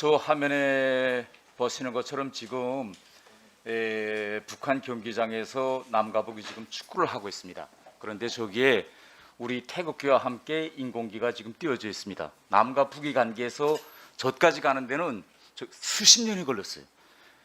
저 화면에 보시는 것처럼 지금 에, 북한 경기장에서 남과 북이 지금 축구를 하고 있습니다. 그런데 저기에 우리 태극기와 함께 인공기가 지금 띄워져 있습니다. 남과 북이 관계에서 저까지 가는 데는 저 수십 년이 걸렸어요.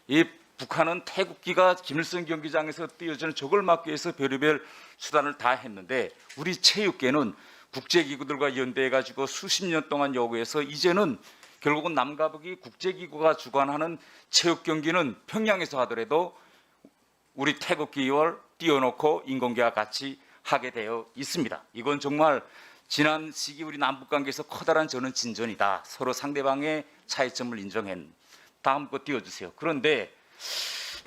이 북한은 태국기가 김일성 경기장에서 띄워지는 적을 막기 위해서 별의별 수단을 다 했는데 우리 체육계는 국제기구들과 연대해가지고 수십 년 동안 요구해서 이제는 결국은 남과 북이 국제기구가 주관하는 체육 경기는 평양에서 하더라도 우리 태극기를 띄워놓고 인공기와 같이 하게 되어 있습니다. 이건 정말 지난 시기 우리 남북 관계에서 커다란 저는 진전이다. 서로 상대방의 차이점을 인정한 다음 거 띄워주세요. 그런데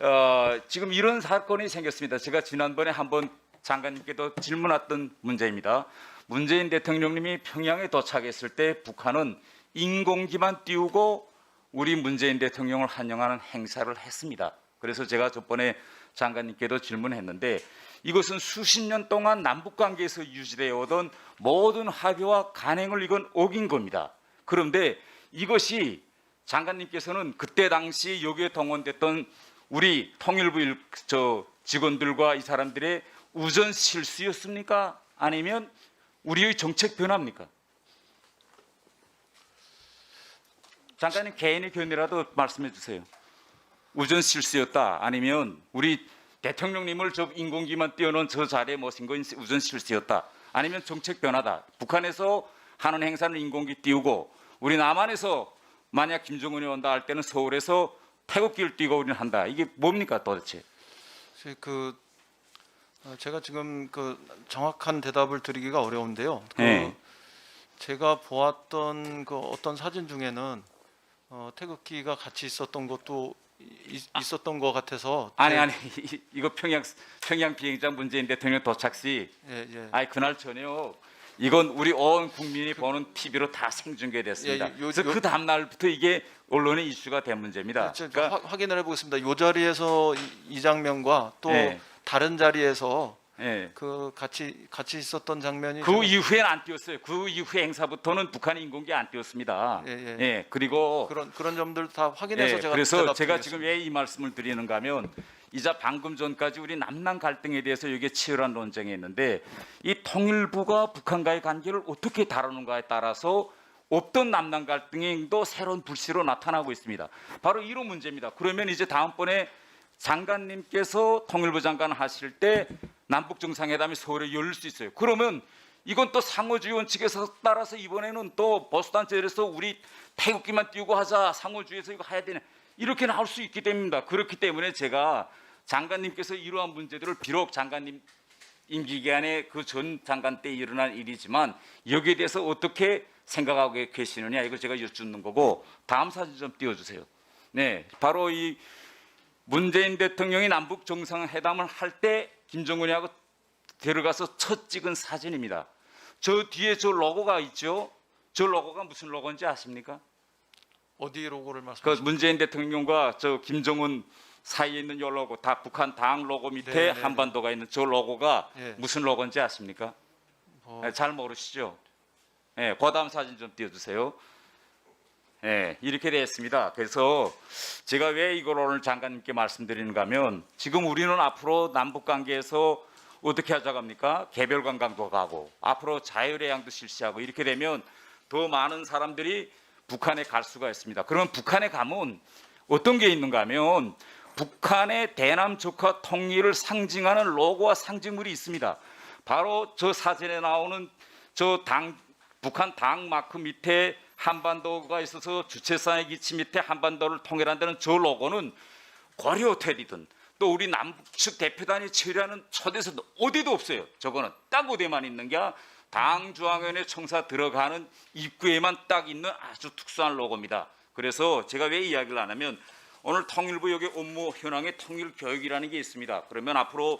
어, 지금 이런 사건이 생겼습니다. 제가 지난번에 한번 장관님께도 질문했던 문제입니다. 문재인 대통령님이 평양에 도착했을 때 북한은 인공기만 띄우고 우리 문재인 대통령을 환영하는 행사를 했습니다. 그래서 제가 저번에 장관님께도 질문했는데 이것은 수십 년 동안 남북 관계에서 유지되어 오던 모든 합의와 간행을 이건 어긴 겁니다. 그런데 이것이 장관님께서는 그때 당시 여기에 동원됐던 우리 통일부 일- 저 직원들과 이 사람들의 우전 실수였습니까? 아니면 우리의 정책 변화입니까? 장관님 개인의 견해라도 말씀해 주세요. 우전 실수였다 아니면 우리 대통령님을 저 인공기만 띄워놓은 저 자리에 모신 건 우전 실수였다 아니면 정책 변화다 북한에서 하는 행사는 인공기 띄우고 우리 남한에서 만약 김정은이 온다 할 때는 서울에서 태극기를 띄고 우리는 한다 이게 뭡니까 도대체 그 어, 제가 지금 그 정확한 대답을 드리기가 어려운데요. 그 네. 제가 보았던 그 어떤 사진 중에는 어, 태극기가 같이 있었던 것도 이- 있었던 것 같아서 아니 제- 아니 이- 이거 평양 평양 비행장 문재인 대통령 도착 시 예, 예. 아니 그날 저녁 이건 우리 온 국민이 보는 TV로 다 생중계됐습니다. 예, 요- 그래서 요- 그 다음 날부터 이게 언론의 이슈가 된 문제입니다. 저- 그러니까 화- 확인을 해보겠습니다. 이 자리에서 이, 이 장면과 또 예. 다른 자리에서 예. 그 같이 같이 있었던 장면이 그 좀- 이후엔 안 띄웠어요. 그 이후 행사부터는 북한이 인공기 안 띄웠습니다. 예, 예. 그리고 그런 그런 점들 다 확인해서 예, 제가 그래서. 제가 지금 왜 이 말씀을 드리는가 하면 이자 방금 전까지 우리 남남 갈등에 대해서 이게 치열한 논쟁이 있는데 이 통일부가 북한과의 관계를 어떻게 다루는가에 따라서 없던 남남 갈등도 새로운 불씨로 나타나고 있습니다. 바로 이런 문제입니다. 그러면 이제 다음번에 장관님께서 통일부 장관 하실 때 남북 정상회담이 서울에 열릴 수 있어요. 그러면 이건 또 상호주의 원칙에서 따라서 이번에는 또 보수단체에서 우리 태극기만 띄우고 하자 상호주의에서 이거 해야 되네 이렇게 나올 수 있기 때문입니다. 그렇기 때문에 제가 장관님께서 이러한 문제들을 비록 장관님 임기 기간에 그 전 장관 때 일어난 일이지만 여기에 대해서 어떻게 생각하고 계시느냐 이걸 제가 여쭙는 거고 다음 사진 좀 띄워주세요. 네, 바로 이 문재인 대통령이 남북 정상회담을 할 때 김정은이하고 데려가서 첫 찍은 사진입니다. 저 뒤에 저 로고가 있죠. 저 로고가 무슨 로고인지 아십니까? 어디 로고를 그 말씀하시죠? 문재인 대통령과 저 김정은 사이에 있는 요 로고 다 북한 당 로고 밑에 네, 네, 한반도가 있는 저 로고가 예. 무슨 로고인지 아십니까? 어, 네, 잘 모르시죠? 예, 그 다음 사진 좀 띄워주세요. 예, 이렇게 되어 있습니다. 그래서 제가 왜 이걸 오늘 장관님께 말씀드리는가 하면 지금 우리는 앞으로 남북 관계에서 어떻게 하자고 합니까? 개별 관광도 가고 앞으로 자율해양도 실시하고 이렇게 되면 더 많은 사람들이 북한에 갈 수가 있습니다. 그러면 북한에 가면 어떤 게 있는가 하면 북한의 대남 조카 통일을 상징하는 로고와 상징물이 있습니다. 바로 저 사진에 나오는 저 당 북한 당 마크 밑에 한반도가 있어서 주체사의 기치 밑에 한반도를 통일한다는 저 로고는 고려 호텔이든 또 우리 남측 대표단이 처리하는 초대서도 어디도 없어요. 저거는 딱 어디에만 있는 게 당 중앙위원회 청사 들어가는 입구에만 딱 있는 아주 특수한 로고입니다. 그래서 제가 왜 이야기를 안 하면 오늘 통일부 여기 업무 현황에 통일 교육이라는 게 있습니다. 그러면 앞으로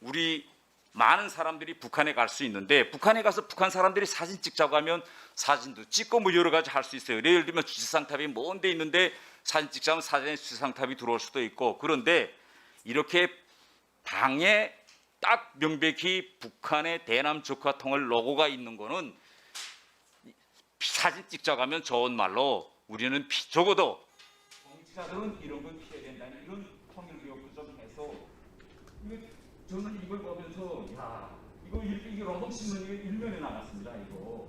우리 많은 사람들이 북한에 갈 수 있는데 북한에 가서 북한 사람들이 사진 찍자고 하면 사진도 찍고 뭐 여러 가지 할 수 있어요. 예를 들면 주지상탑이 먼데 있는데 사진 찍자면 사진에 주지상탑이 들어올 수도 있고 그런데 이렇게 당에 딱 명백히 북한의 대남 통일 로고가 있는 거는 사진 찍자고 하면 좋은 말로 우리는 피, 적어도 공직자들은 이런 걸 피해야 된다는 이런 통일 교육도 좀 해서 이거 저는 이걸 보면서 야 이거 일- 이거 롱신문 이거 일면에 나갔습니다 이거.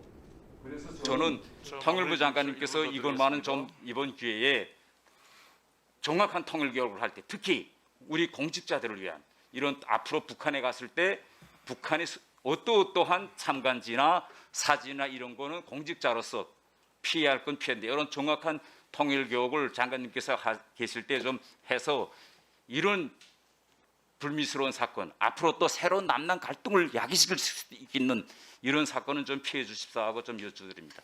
그래서 저는 통일부 장관님께서 이것만은 좀 이번 기회에 정확한 통일 교육을 할 때 특히 우리 공직자들을 위한 이런 앞으로 북한에 갔을 때 북한이 수- 어떠어떠한 참관지나 사진이나 이런 거는 공직자로서 피해야 할 건 피해인데 이런 정확한 통일 교육을 장관님께서 하- 계실 때 좀 해서 이런 불미스러운 사건 앞으로 또 새로운 남남 갈등을 야기시킬 수 있는 이런 사건은 좀 피해 주십사 하고 좀 여쭈드립니다.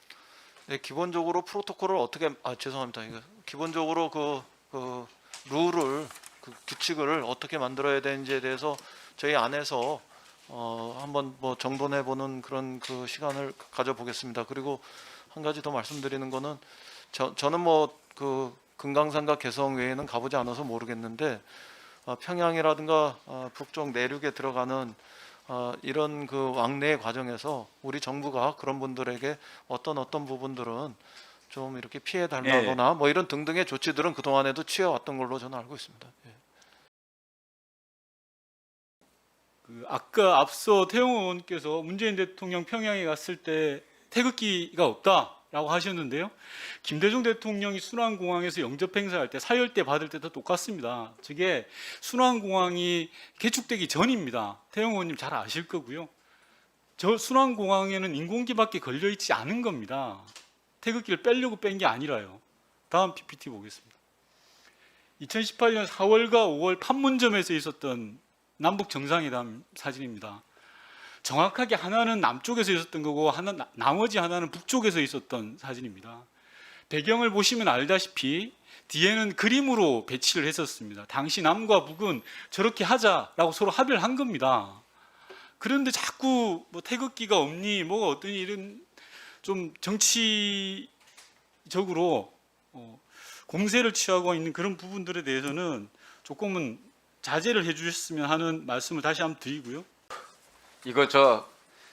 네, 기본적으로 프로토콜을 어떻게 아 죄송합니다. 이거 기본적으로 그, 그 룰을 그 규칙을 어떻게 만들어야 되는지에 대해서 저희 안에서 어, 한번 뭐 정돈해 보는 그런 그 시간을 가져보겠습니다. 그리고 한 가지 더 말씀드리는 거는 저, 저는 뭐 그 금강산과 개성 외에는 가보지 않아서 모르겠는데 어, 평양이라든가 어, 북쪽 내륙에 들어가는 어, 이런 그 왕래 과정에서 우리 정부가 그런 분들에게 어떤 어떤 부분들은 좀 이렇게 피해 달라거나 뭐 이런 등등의 조치들은 그 동안에도 취해 왔던 걸로 저는 알고 있습니다. 예. 그 아까 앞서 태영 의원께서 문재인 대통령 평양에 갔을 때 태극기가 없다 라고 하셨는데요. 김대중 대통령이 순환공항에서 영접 행사할 때 사열대 받을 때도 똑같습니다. 저게 순환공항이 개축되기 전입니다. 태영 의원님 잘 아실 거고요. 저 순환공항에는 인공기밖에 걸려 있지 않은 겁니다. 태극기를 빼려고 뺀 게 아니라요. 다음 PPT 보겠습니다. 2018년 4월과 5월 판문점에서 있었던 남북 정상회담 사진입니다. 정확하게 하나는 남쪽에서 있었던 거고 하나 나- 나머지 하나는 북쪽에서 있었던 사진입니다. 배경을 보시면 알다시피 뒤에는 그림으로 배치를 했었습니다. 당시 남과 북은 저렇게 하자라고 서로 합의를 한 겁니다. 그런데 자꾸 뭐 태극기가 없니 뭐가 어떠니 이런 좀 정치적으로 어, 공세를 취하고 있는 그런 부분들에 대해서는 조금은 자제를 해주셨으면 하는 말씀을 다시 한번 드리고요. 이거 저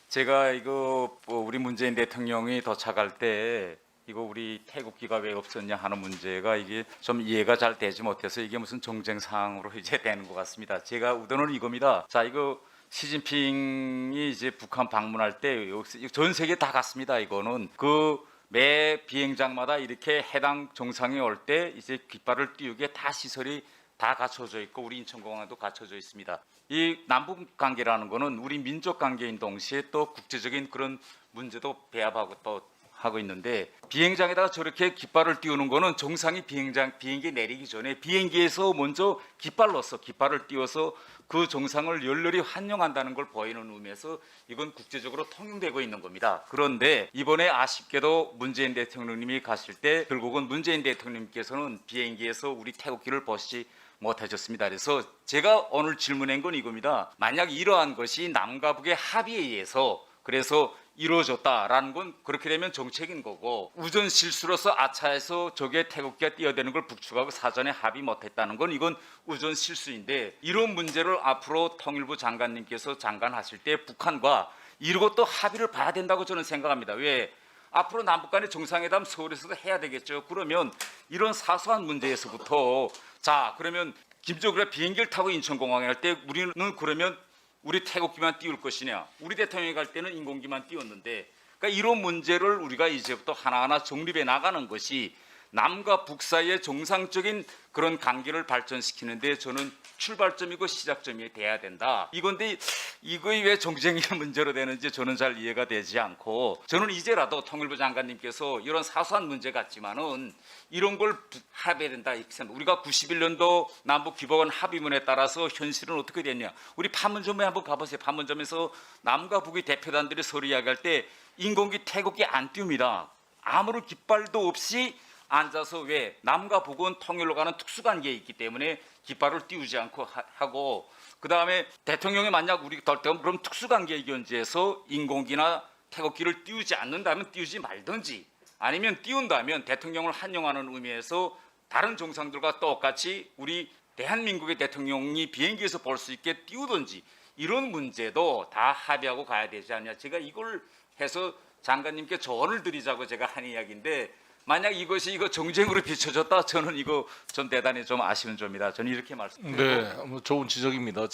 제가 이거 뭐 우리 문재인 대통령이 도착할 때 이거 우리 태국기가 왜 없었냐 하는 문제가 이게 좀 이해가 잘 되지 못해서 이게 무슨 정쟁 사항으로 이제 되는 것 같습니다. 제가 우선은 이겁니다. 자 이거 시진핑이 이제 북한 방문할 때 전 세계 다 갔습니다. 이거는 그 매 비행장마다 이렇게 해당 정상이 올 때 이제 깃발을 띄우게 다 시설이 다 갖춰져 있고 우리 인천공항에도 갖춰져 있습니다. 이 남북 관계라는 거는 우리 민족 관계인 동시에 또 국제적인 그런 문제도 배합하고 또 하고 있는데 비행장에다가 저렇게 깃발을 띄우는 거는 정상이 비행장 비행기 내리기 전에 비행기에서 먼저 깃발 넣어서 깃발을 띄워서 그 정상을 열렬히 환영한다는 걸 보이는 의미에서 이건 국제적으로 통용되고 있는 겁니다. 그런데 이번에 아쉽게도 문재인 대통령님이 가실 때 결국은 문재인 대통령님께서는 비행기에서 우리 태국기를 보시지 못하셨습니다. 그래서 제가 오늘 질문한 건 이겁니다. 만약 이러한 것이 남과 북의 합의에 의해서 그래서 이루어졌다라는 건 그렇게 되면 정책인 거고 우전 실수로서 아차에서 저게 태극기가 뛰어대는 걸 북측하고 사전에 합의 못했다는 건 이건 우전 실수인데 이런 문제를 앞으로 통일부 장관님께서 장관하실 때 북한과 이러고 또 합의를 봐야 된다고 저는 생각합니다. 왜? 앞으로 남북 간의 정상회담 서울에서도 해야 되겠죠. 그러면 이런 사소한 문제에서부터 자 그러면 김정일이 비행기를 타고 인천공항에 갈 때 우리는 그러면 우리 태국기만 띄울 것이냐? 우리 대통령이 갈 때는 인공기만 띄웠는데 그러니까 이런 문제를 우리가 이제부터 하나하나 정립해 나가는 것이 남과 북 사이의 정상적인 그런 관계를 발전시키는 데 저는 출발점이고 시작점이 돼야 된다. 이건데 이거이 왜 정쟁의 문제로 되는지 저는 잘 이해가 되지 않고 저는 이제라도 통일부 장관님께서 이런 사소한 문제 같지만은 이런 걸 부- 합의해야 된다. 우리가 91년도 남북 기본 합의문에 따라서 현실은 어떻게 됐냐? 우리 판문점에 한번 가보세요. 판문점에서 남과 북의 대표단들이 서로 이야기할 때 인공기 태극기 안 띄웁니다. 아무런 깃발도 없이 앉아서 왜 남과 북은 통일로 가는 특수관계에 있기 때문에 깃발을 띄우지 않고 하- 하고 그 다음에 대통령이 만약 우리 덜때면 그럼 특수관계 견지에서 인공기나 태극기를 띄우지 않는다면 띄우지 말든지 아니면 띄운다면 대통령을 환영하는 의미에서 다른 정상들과 똑같이 우리 대한민국의 대통령이 비행기에서 볼 수 있게 띄우든지 이런 문제도 다 합의하고 가야 되지 않냐. 제가 이걸 해서 장관님께 조언을 드리자고 제가 한 이야기인데 만약 이것이 이거 정쟁으로 비춰졌다 저는 이거 전 대단히 좀 아쉬운 점이다. 저는 이렇게 말씀드리고 네, 뭐 좋은 지적입니다.